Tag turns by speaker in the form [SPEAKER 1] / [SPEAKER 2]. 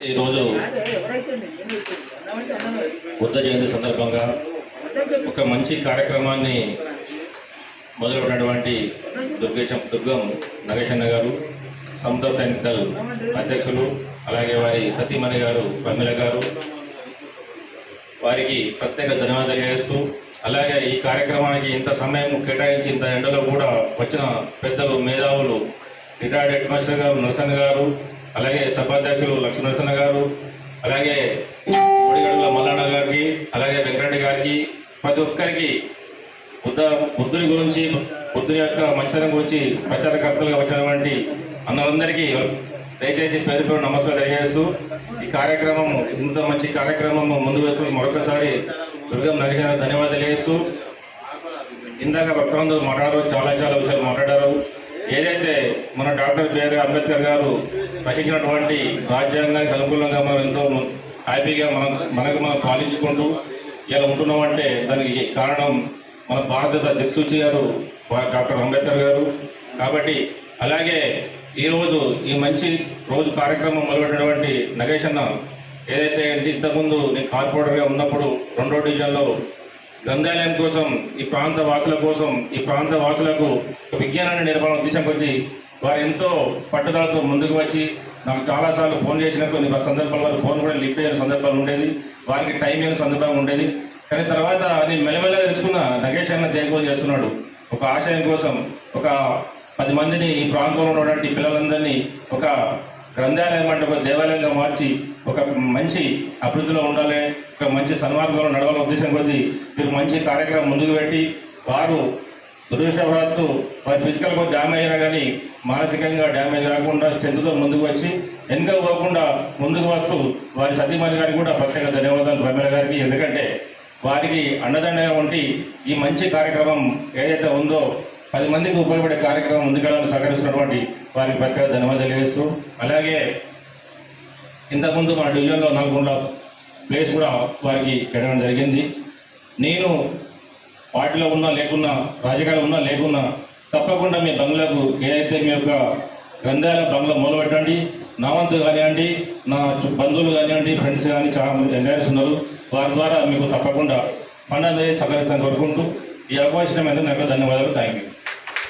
[SPEAKER 1] ఈరోజు బుద్ధ జయంతి సందర్భంగా ఒక మంచి కార్యక్రమాన్ని మొదలుపెట్టినటువంటి దుర్గేశం దుర్గం నగేశన్న గారు సమత సైనిక దళ అధ్యక్షులు అలాగే వారి సతీమణి గారు ప్రమిళ గారు వారికి ప్రత్యేక ధన్యవాదాలు చేస్తూ అలాగే ఈ కార్యక్రమానికి ఇంత సమయం కేటాయించి ఇంత ఎండలో కూడా వచ్చిన పెద్దలు మేధావులు రిటైర్డ్ హెడ్ మాస్టర్ గారు నరసన్న గారు అలాగే సభాధ్యక్షులు లక్ష్మీ నరసన్న గారు అలాగే ఒడిగడుల మల్లన్న గారికి అలాగే వెంకరెడ్డి గారికి ప్రతి ఒక్కరికి బుద్ధ బుద్ధుని గురించి బుద్ధుని యొక్క మంచితనం గురించి ప్రచారకర్తలుగా వచ్చినటువంటి అన్నలందరికీ దయచేసి పేరు పేరు నమస్కారం తెలియజేస్తూ ఈ కార్యక్రమం ఇంత మంచి కార్యక్రమం ముందు వేసుకుని మరొకసారి దుర్గం నగర ధన్యవాదాలు తెలియజేస్తూ ఇందాక భక్తులందరూ మాట్లాడారు చాలా చాలా విషయాలు మాట్లాడారు. ఏదైతే మన డాక్టర్ బిఆర్ అంబేద్కర్ గారు రచించినటువంటి రాజ్యాంగానికి అనుకూలంగా మనం ఎంతో హ్యాపీగా మనం మనకు మనం పాలించుకుంటూ ఇలా ఉంటున్నామంటే దానికి కారణం మన భారత దిక్సూచి గారు డాక్టర్ అంబేద్కర్ గారు. కాబట్టి అలాగే ఈరోజు ఈ మంచి రోజు కార్యక్రమం మొదలుపెట్టినటువంటి నగేష్ అన్న ఏదైతే అంటే ఇంతకుముందు నేను కార్పొరేటర్గా ఉన్నప్పుడు రెండో డివిజన్లో గ్రంథాలయం కోసం ఈ ప్రాంత వాసుల కోసం ఈ ప్రాంత వాసులకు ఒక విజ్ఞానాన్ని నిర్మాణం ఉద్దేశం కొద్దీ వారు ఎంతో పట్టుదలతో ముందుకు వచ్చి నాకు చాలాసార్లు ఫోన్ చేసిన కొన్ని సందర్భాల్లో ఫోన్ కూడా లిఫ్ట్ అయిన సందర్భాలు ఉండేది వారికి టైం అయిన సందర్భం ఉండేది కానీ తర్వాత నేను మెల్లమెల్లగా తెలుసుకున్న నగేష్ అన్న దేనికోసం చేస్తున్నాడు? ఒక ఆశయం కోసం ఒక పది మందిని ఈ ప్రాంతంలో ఉన్నటువంటి పిల్లలందరినీ ఒక గ్రంథాలయం అంటే ఒక దేవాలయంగా మార్చి ఒక మంచి అభివృద్ధిలో ఉండాలి ఒక మంచి సన్మార్గంలో నడవాలని ఉద్దేశం కొద్దీ మీరు మంచి కార్యక్రమం ముందుకు పెట్టి వారు దురదృష్టవశాత్తు వారి ఫిజికల్గా డ్యామేజ్ అయినా కానీ మానసికంగా డ్యామేజ్ రాకుండా స్ట్రెంత్తో ముందుకు వచ్చి వెనుక పోకుండా ముందుకు వస్తూ వారి సతీమణి గారికి కూడా ప్రత్యేక ధన్యవాదాలు రమేణ గారికి. ఎందుకంటే వారికి అండదండగా ఉండి ఈ మంచి కార్యక్రమం ఏదైతే ఉందో పది మందికి ఉపయోగపడే కార్యక్రమం ముందుకెళ్ళాలని సహకరిస్తున్నటువంటి వారికి ప్రత్యేక ధన్యవాదాలు తెలియజేస్తూ అలాగే ఇంతకుముందు మన డివిజన్లో నల్గొండ ప్లేస్ కూడా వారికి పెట్టడం జరిగింది. నేను పార్టీలో ఉన్నా లేకున్నా రాజకీయాలు ఉన్నా లేకున్నా తప్పకుండా మీ బంగ్లాకు ఏదైతే మీ యొక్క గ్రంథాల బంగ్లా మొదలు పెట్టండి నా వంతు కానివ్వండి నా బంధువులు కానివ్వండి ఫ్రెండ్స్ కానీ చాలా మంది ఎంజాయర్స్ ఉన్నారు. వారి ద్వారా మీకు తప్పకుండా ఫండ్ అనేది సహకరిస్తాను కోరుకుంటూ. ఈ అవకాశం అయితే నాకు ధన్యవాదాలు. Thank you